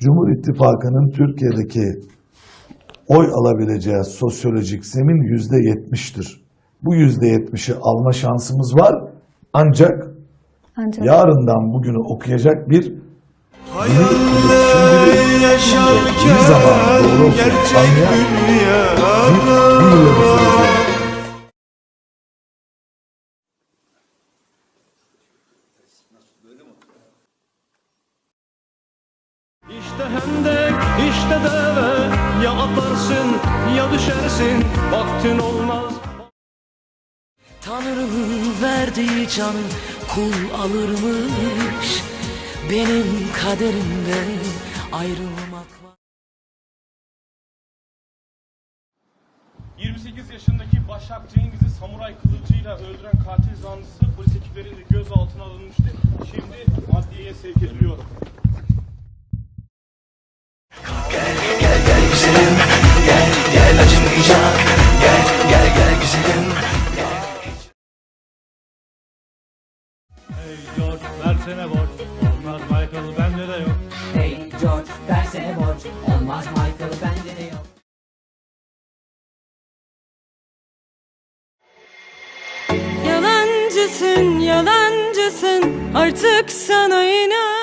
Cumhur İttifakı'nın Türkiye'deki oy alabileceği sosyolojik zemin yüzde yetmiştir. Bu yüzde yetmişi alma şansımız var. Ancak Ancak yarından bugünü okuyacak bir Hayaller yaşarken Bir zaman doğru okuyan gerçek dünyada İşte hendek, işte deve. Ya atlarsın ya düşersin. Vaktin olmaz. Tanrı'nın verdiği canı kul alırmış. Benim kaderimde ayrılmak var. 28 yaşındaki Başak Cengiz'i samuray kılıcıyla öldüren katil zanlısı polis ekiplerince gözaltına alınmıştı. Şimdi adliyeye sevk ediliyor. George versene borç. Olmaz Michael bende de yok. Hey George versene borç. Olmaz Michael bende de yok. Yalancısın, yalancısın. Artık sana inan